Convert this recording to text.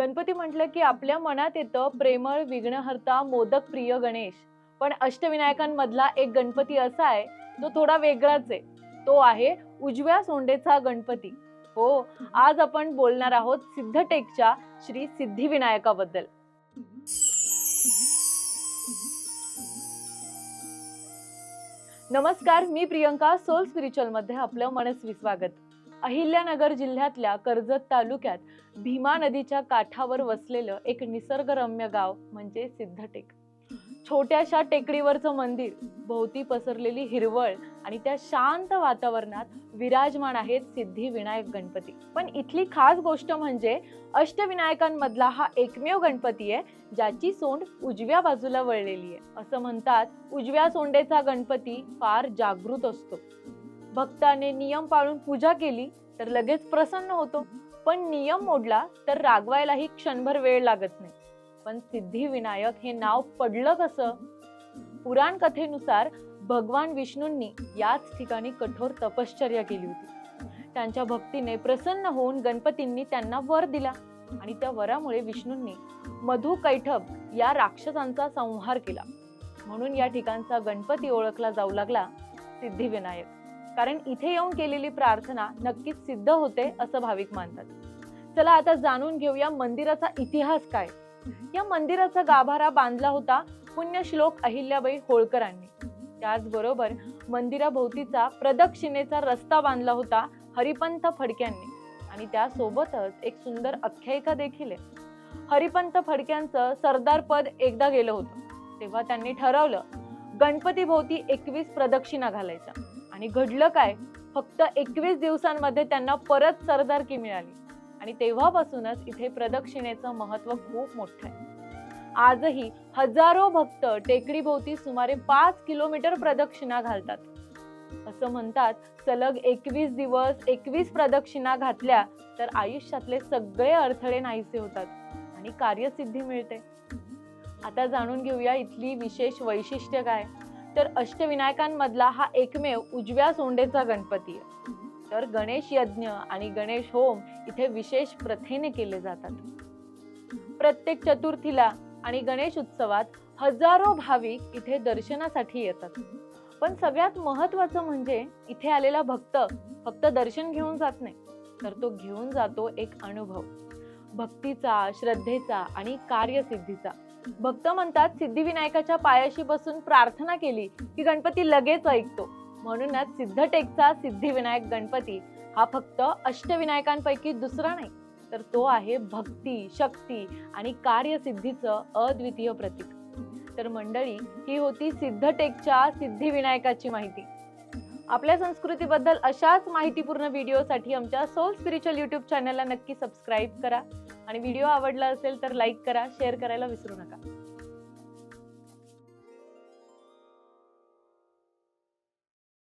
गणपती म्हटलं की आपल्या मनात येतं प्रेमळ विघ्नहर्ता मोदक प्रिय गणेश. पण अष्टविनायकांमधला एक गणपती असा आहे जो थोडा वेगळाच आहे. तो आहे उजव्या सोंडेचा गणपती. हो आज आपण बोलणार आहोत सिद्धटेकच्या श्री सिद्धिविनायकाबद्दल. नमस्कार मी प्रियंका सोल स्पिरिच्युअलमध्ये आपलं मनस्वी स्वागत. अहिल्यानगर जिल्ह्यातल्या कर्जत तालुक्यात भीमा नदीच्या काठावर वसलेलं एक निसर्गरम्य गाव म्हणजे सिद्धटेक. छोट्याशा टेकडीवरचं मंदिर भोवती पसरलेली हिरवळ आणि त्या शांत वातावरणात विराजमान आहेत सिद्धी विनायक गणपती. पण इथली खास गोष्ट म्हणजे अष्टविनायकांमधला हा एकमेव गणपती आहे ज्याची सोंड उजव्या बाजूला वळलेली आहे. असं म्हणतात उजव्या सोंडेचा गणपती फार जागृत असतो. भक्ताने नियम पाळून पूजा केली तर लगेच प्रसन्न होतो. पण नियम मोडला तर रागवायलाही क्षणभर वेळ लागत नाही. पण सिद्धिविनायक हे नाव पडलं कसं? पुराण कथेनुसार भगवान विष्णूंनी याच ठिकाणी कठोर तपश्चर्या केली होती. त्यांच्या भक्तीने प्रसन्न होऊन गणपतींनी त्यांना वर दिला आणि त्या वरामुळे विष्णूंनी मधु कैठब या राक्षसांचा संहार केला. म्हणून या ठिकाणचा गणपती ओळखला जाऊ लागला सिद्धिविनायक. कारण इथे येऊन केलेली प्रार्थना नक्कीच सिद्ध होते असं भाविक मानतात. चला आता जाणून घेऊया मंदिराचा इतिहास काय? या मंदिराचा गाभारा बांधला होता पुण्यश्लोक अहिल्याबाई होळकरांनी. त्याचबरोबर मंदिराभोवतीचा प्रदक्षिणेचा रस्ता बांधला होता हरिपंत फडक्यांनी. आणि त्यासोबतच एक सुंदर आख्यायिका देखील आहे. हरिपंत फडक्यांचं सरदार पद एकदा गेलं होतं. तेव्हा त्यांनी ठरवलं गणपती भोवती एकवीस प्रदक्षिणा घालायच्या. आणि घडलं काय? फक्त एकवीस दिवसांमध्ये त्यांना परत सरदारकी मिळाली. आणि तेव्हापासूनच इथे प्रदक्षिणेचं महत्त्व खूप मोठं आहे. आजही हजारो भक्त टेकडीभोवती सुमारे पाच किलोमीटर प्रदक्षिणा घालतात. असं म्हणतात सलग एकवीस दिवस एकवीस प्रदक्षिणा घातल्या तर आयुष्यातले सगळे अडथळे नाहीसे होतात आणि कार्यसिद्धी मिळते. आता जाणून घेऊया इथली विशेष वैशिष्ट्य काय? तर अष्टविनायकांमधला हा एकमेव उजव्या सोंडेचा गणपती आहे. तर गणेश यज्ञ आणि गणेश होम इथे विशेष प्रथेने केले जातात. प्रत्येक चतुर्थीला आणि गणेश उत्सवात हजारो भाविक इथे दर्शनासाठी येतात. पण सगळ्यात महत्वाचं म्हणजे इथे आलेला भक्त फक्त दर्शन घेऊन जात नाही तर तो घेऊन जातो एक अनुभव. भक्तीचा श्रद्धेचा आणि कार्यसिद्धीचा. भक्त म्हणतात सिद्धिविनायकाच्या पायाशी बसून प्रार्थना केली की गणपती लगेच ऐकतो. म्हणूनच सिद्धटेकचा सिद्धिविनायक गणपती हा फक्त अष्टविनायकांपैकी दुसरा नाही तर तो आहे भक्ती शक्ती आणि कार्यसिद्धीचं अद्वितीय प्रतीक. तर मंडळी ही होती सिद्धटेकच्या सिद्धिविनायकाची माहिती. आपल्या संस्कृतीबद्दल अशाच माहितीपूर्ण व्हिडिओसाठी आमच्या सोल स्पिरिच्युअल यूट्यूब चॅनलला नक्की सबस्क्राईब करा. आणि व्हिडिओ आवडला असेल तर लाईक करा शेअर करायला विसरू नका.